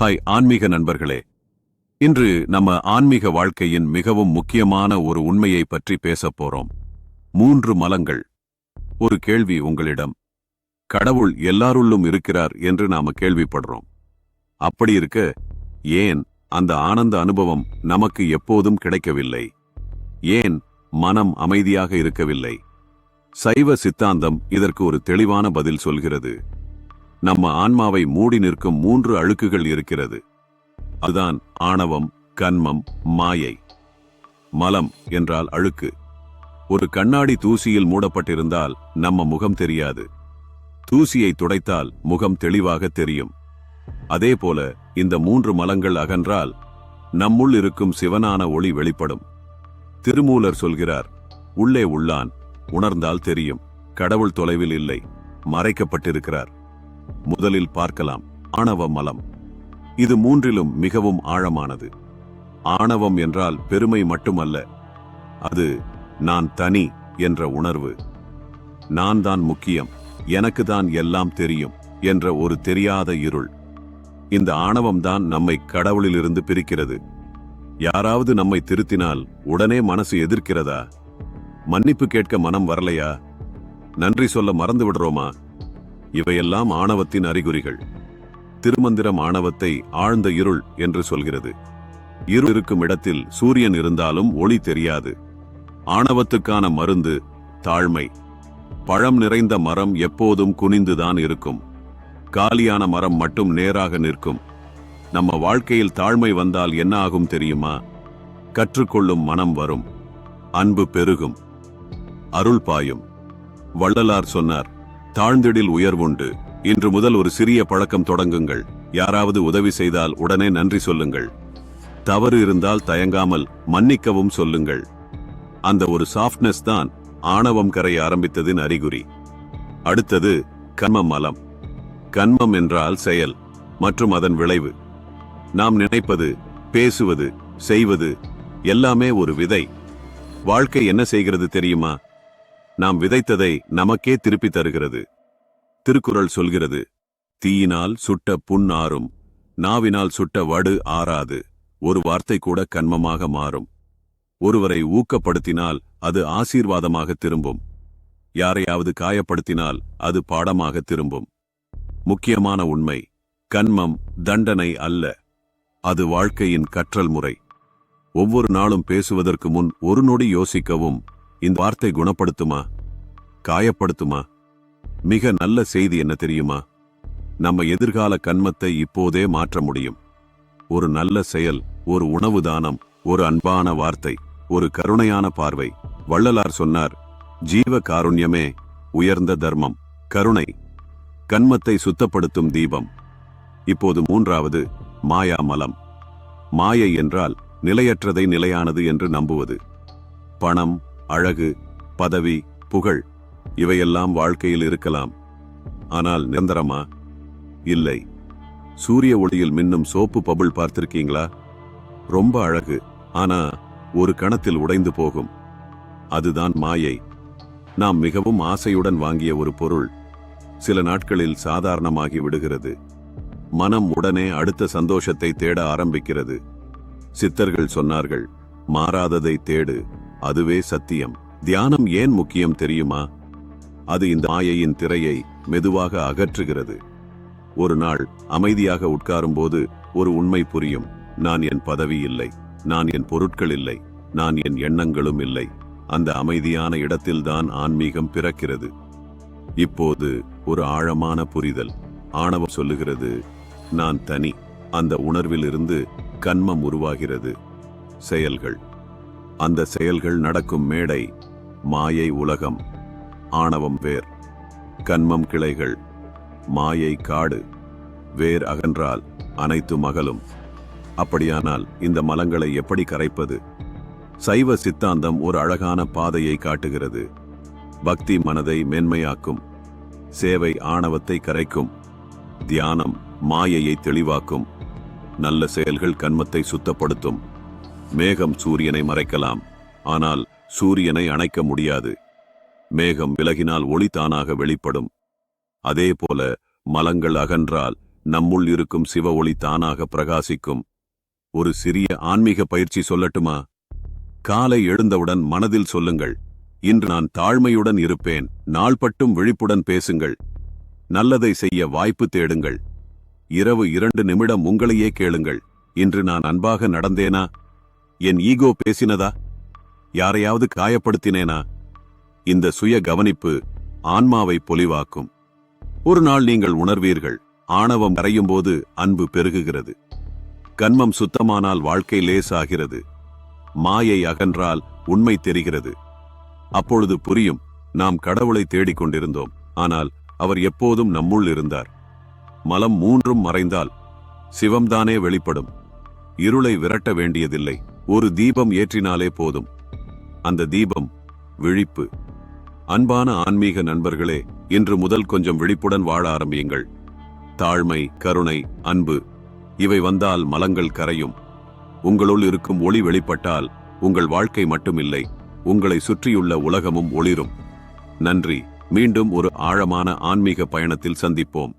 Hi ஆன்மீக நண்பர்களே. இன்று நம்ம ஆன்மீக வாழ்க்கையின் மிகவும் முக்கியமான ஒரு உண்மையை பற்றி பேசப் போறோம். மூன்று மலங்கள். ஒரு கேள்வி உங்களிடம். கடவுள் எல்லாருள்ளும் இருக்கிறார் என்று நாம கேள்விப்படுறோம். அப்படி இருக்க ஏன் அந்த ஆனந்த அனுபவம் நமக்கு எப்போதும் கிடைக்கவில்லை? ஏன் மனம் அமைதியாக இருக்கவில்லை? சைவ சித்தாந்தம் இதற்கு ஒரு தெளிவான பதில் சொல்கிறது. நம்ம ஆன்மாவை மூடி நிற்கும் மூன்று அழுக்குகள் இருக்கிறது. அதுதான் ஆணவம் கன்மம் மாயை. மலம் என்றால் அழுக்கு. ஒரு கண்ணாடி தூசியில் மூடப்பட்டிருந்தால் நம்ம முகம் தெரியாது. தூசியை துடைத்தால் முகம் தெளிவாக தெரியும். அதேபோல இந்த மூன்று மலங்கள் அகன்றால் நம்முள் இருக்கும் சிவனான ஒளி வெளிப்படும். திருமூலர் சொல்கிறார் உள்ளே உள்ளான் உணர்ந்தால் தெரியும். கடவுள் தொலைவில் இல்லை மறைக்கப்பட்டிருக்கிறார். முதலில் பார்க்கலாம் ஆணவ மலம். இது மூன்றிலும் மிகவும் ஆழமானது. ஆணவம் என்றால் பெருமை மட்டுமல்ல அது நான் தனி என்ற உணர்வு. நான் தான் முக்கியம் எனக்கு தான் எல்லாம் தெரியும் என்ற ஒரு தெரியாத இருள். இந்த ஆணவம்தான் நம்மை கடவுளிலிருந்து பிரிக்கிறது. யாராவது நம்மை திருத்தினால் உடனே மனசு எதிர்க்கிறதா? மன்னிப்பு கேட்க மனம் வரலையா? நன்றி சொல்ல மறந்து விடுறோமா இவையெல்லாம் ஆணவத்தின் அறிகுறிகள். திருமந்திரம் ஆணவத்தை ஆழ்ந்த இருள் என்று சொல்கிறது. இருள் இருக்கும் இடத்தில் சூரியன் இருந்தாலும் ஒளி தெரியாது. ஆணவத்துக்கான மருந்து தாழ்மை. பழம் நிறைந்த மரம் எப்போதும் குனிந்துதான் இருக்கும். காலியான மரம் மட்டும் நேராக நிற்கும். நம்ம வாழ்க்கையில் தாழ்மை வந்தால் என்ன ஆகும் தெரியுமா? கற்றுக்கொள்ளும் மனம் வரும். அன்பு பெருகும். அருள் பாயும். வள்ளலார் சொன்னார் தாழ்ந்திடில் உயர்வுண்டு. இன்று முதல் ஒரு சிறிய பழக்கம் தொடங்குங்கள். யாராவது உதவி செய்தால் உடனே நன்றி சொல்லுங்கள். தவறு இருந்தால் தயங்காமல் மன்னிக்கவும் சொல்லுங்கள். அந்த ஒரு சாஃப்ட்னஸ் தான் ஆணவம் கரைய ஆரம்பித்ததின் அறிகுறி. அடுத்தது கர்ம மலம். கன்மம் என்றால் செயல் மற்றும் அதன் விளைவு. நாம் நினைப்பது பேசுவது செய்வது எல்லாமே ஒரு விதை. வாழ்க்கை என்ன செய்கிறது தெரியுமா? நாம் விதைத்ததை நமக்கே திருப்பி தருகிறது. திருக்குறள் சொல்கிறது தீயினால் சுட்ட புண் ஆறும் நாவினால் சுட்ட வடு ஆறாது ஒரு வார்த்தை கூட கன்மமாக மாறும். ஒருவரை ஊக்கப்படுத்தினால் அது ஆசீர்வாதமாக திரும்பும். யாரையாவது காயப்படுத்தினால் அது பாடமாக திரும்பும். முக்கியமான உண்மை கன்மம் தண்டனை அல்ல அது வாழ்க்கையின் கற்றல் முறை. ஒவ்வொரு நாளும் பேசுவதற்கு முன் ஒரு நொடி யோசிக்கவும் இந்த வார்த்தை குணப்படுத்துமா? காயப்படுத்துமா? மிக நல்ல செய்தி என்ன தெரியுமா? நம்ம எதிர்கால கண்மத்தை இப்போதே மாற்ற முடியும். ஒரு நல்ல செயல் ஒரு உணவு தானம் ஒரு அன்பான வார்த்தை ஒரு கருணையான பார்வை. வள்ளலார் சொன்னார் ஜீவ காருண்யமே உயர்ந்த தர்மம் கருணை கண்மத்தை சுத்தப்படுத்தும் தீபம். இப்போது மூன்றாவது மாயா மலம். மாயை என்றால் நிலையற்றதை நிலையானது என்று நம்புவது. பணம் அழகு பதவி புகழ் இவையெல்லாம் வாழ்க்கையில் இருக்கலாம். ஆனால் நிரந்தரமா? இல்லை. சூரிய ஒளியில் மின்னும் சோப்பு பபுள் பார்த்திருக்கீங்களா? ரொம்ப அழகு ஆனா ஒரு கணத்தில் உடைந்து போகும். அதுதான் மாயை. நாம் மிகவும் ஆசையுடன் வாங்கிய ஒரு பொருள். சில நாட்களில் சாதாரணமாகி விடுகிறது. மனம் உடனே அடுத்த சந்தோஷத்தை தேட ஆரம்பிக்கிறது. சித்தர்கள் சொன்னார்கள் மாறாததை தேடு அதுவே சத்தியம். தியானம் ஏன் முக்கியம் தெரியுமா? அது இந்த மாயையின் திரையை மெதுவாக அகற்றுகிறது. ஒரு நாள் அமைதியாக உட்காரும்போது ஒரு உண்மை புரியும். நான் என் பதவி இல்லை. நான் என் பொருட்கள் இல்லை. நான் என் எண்ணங்களும் இல்லை. அந்த அமைதியான இடத்தில்தான் ஆன்மீகம் பிறக்கிறது. இப்போது ஒரு ஆழமான புரிதல். ஆணவம் சொல்லுகிறது நான் தனி. அந்த உணர்விலிருந்து கன்மம் உருவாகிறது. செயல்கள். அந்த செயல்கள் நடக்கும் மேடை மாயை உலகம் ஆணவம் வேர் கன்மம் கிளைகள் மாயை காடு வேர் அகன்றால் அனைத்து மகளும். அப்படியானால் இந்த மலங்களை எப்படி கரைப்பது? சைவ சித்தாந்தம் ஒரு அழகான பாதையை காட்டுகிறது. பக்தி மனதை மென்மையாக்கும் சேவை ஆணவத்தை கரைக்கும் தியானம் மாயையை தெளிவாக்கும் நல்ல செயல்கள் கன்மத்தை சுத்தப்படுத்தும். மேகம் சூரியனை மறைக்கலாம். ஆனால் சூரியனை அணைக்க முடியாது. மேகம் விலகினால் ஒளி தானாக வெளிப்படும். அதேபோல மலங்கள் அகன்றால் நம்முள் இருக்கும் சிவ ஒளி தானாக பிரகாசிக்கும். ஒரு சிறிய ஆன்மீக பயிற்சி சொல்லட்டுமா? காலை எழுந்தவுடன் மனதில் சொல்லுங்கள். இன்று நான் தாழ்மையுடன் இருப்பேன். நாள்பட்டும் விழிப்புடன் பேசுங்கள். நல்லதை செய்ய வாய்ப்பு தேடுங்கள். இரவு இரண்டு நிமிடம் உங்களையே கேளுங்கள். இன்று நான் அன்பாக நடந்தேனா? என் ஈகோ பேசினதா? யாரையாவது காயப்படுத்தினேனா? இந்த சுய கவனிப்பு ஆன்மாவை பொலிவாக்கும். ஒரு நாள் நீங்கள் உணர்வீர்கள் ஆணவம் கரையும் போது அன்பு பெருகுகிறது. கன்மம் சுத்தமானால் வாழ்க்கை லேசாகிறது. மாயை அகன்றால் உண்மை தெரிகிறது. அப்பொழுது புரியும் நாம் கடவுளை தேடிக் கொண்டிருந்தோம் ஆனால் அவர் எப்போதும் நம்முள் இருந்தார். மலம் மூன்றும் மறைந்தால் சிவம்தானே வெளிப்படும். இருளை விரட்ட வேண்டியதில்லை. ஒரு தீபம் ஏற்றினாலே போதும். அந்த தீபம் விழிப்பு. அன்பான ஆன்மீக நண்பர்களே இன்று முதல் கொஞ்சம் விழிப்புடன் வாழ ஆரம்பியுங்கள். தாழ்மை கருணை அன்பு இவை வந்தால் மலங்கள் கரையும். உங்களுள் இருக்கும் ஒளி வெளிப்பட்டால் உங்கள் வாழ்க்கை மட்டுமில்லை உங்களை சுற்றியுள்ள உலகமும் ஒளிரும். நன்றி. மீண்டும் ஒரு ஆழமான ஆன்மீக பயணத்தில் சந்திப்போம்.